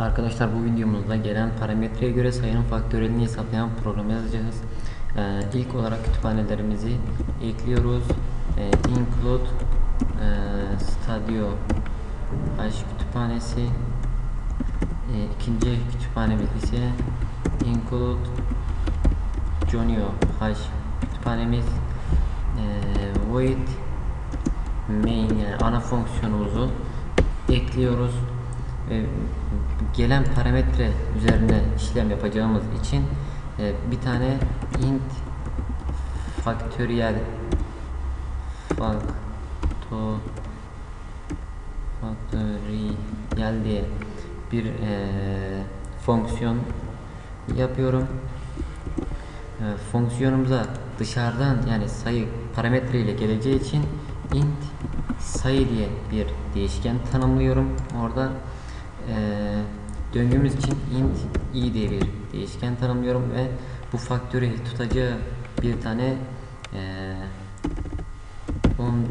Arkadaşlar bu videomuzda gelen parametreye göre sayının faktörelini hesaplayan programı yazacağız. Ee, ilk olarak kütüphanelerimizi ekliyoruz. Ee, include e, Stadio H kütüphanesi. Ee, ikinci kütüphanemiz ise include Jonio H kütüphanemiz. Ee, void main yani ana fonksiyonumuzu ekliyoruz. Ee, gelen parametre üzerine işlem yapacağımız için e, bir tane int faktöriyel faktöriyel diye bir e, fonksiyon yapıyorum. E, fonksiyonumuza dışarıdan yani sayı parametre ile geleceği için int sayı diye bir değişken tanımlıyorum. Orada e, döngümüz için int i diye bir değişken tanımlıyorum ve bu faktörü tutacağı bir tane e, un,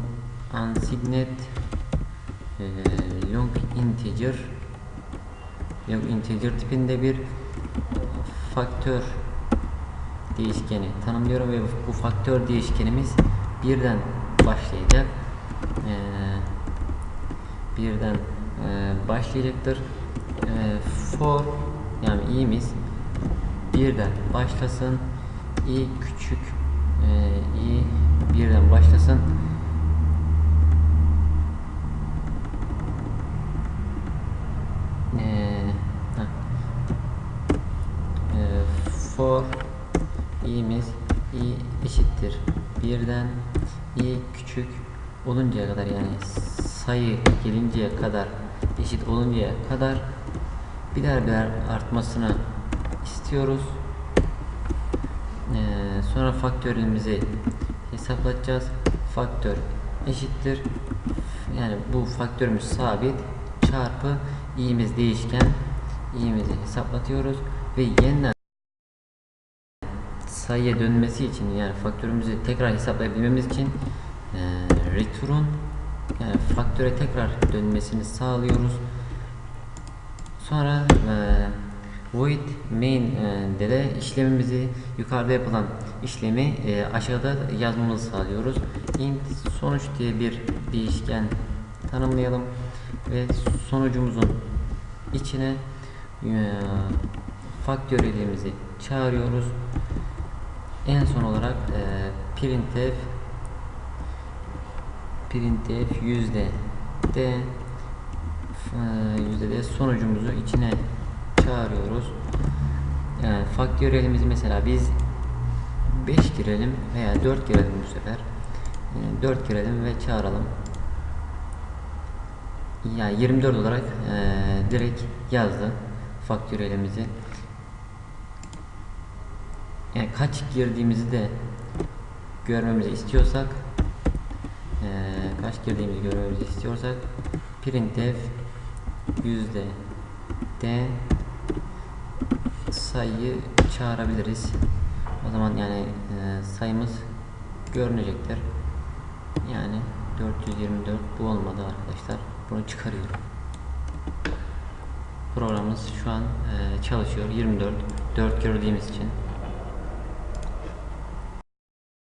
unsigned e, long integer long integer tipinde bir faktör değişkeni tanımlıyorum ve bu faktör değişkenimiz birden başlayacak. Ee, birden e, başlayacaktır. E, for yani i'miz birden başlasın. i küçük e, i birden başlasın. E, for i'miz i eşittir birden i küçük oluncaya kadar yani sayı gelinceye kadar eşit oluncaya kadar birer birer artmasını istiyoruz. Ee, sonra faktörümüzü hesaplayacağız. Faktör eşittir. Yani bu faktörümüz sabit çarpı i'miz değişken i'mizi hesaplatıyoruz ve yeniden sayıya dönmesi için yani faktörümüzü tekrar hesaplayabilmemiz için e, return yani faktöre tekrar dönmesini sağlıyoruz. Sonra e, void main e, de işlemimizi yukarıda yapılan işlemi e, aşağıda yazmamızı sağlıyoruz. int sonuç diye bir değişken tanımlayalım ve sonucumuzun içine e, faktöriyelimizi çağırıyoruz. En son olarak e, printf printf yüzde de e, yüzde de sonucumuzu içine çağırıyoruz. Yani faktöriyelimizi mesela biz 5 girelim veya 4 girelim bu sefer. E, 4 girelim ve çağıralım. Yani 24 olarak e, direkt yazdı faktöriyelimizi. Yani kaç girdiğimizi de görmemizi istiyorsak ee, kaç girdiğimizi görmemizi istiyorsak printf yüzde d sayıyı çağırabiliriz. O zaman yani e, sayımız görünecektir. Yani 424 bu olmadı arkadaşlar. Bunu çıkarıyorum. Programımız şu an e, çalışıyor. 24 4 gördüğümüz için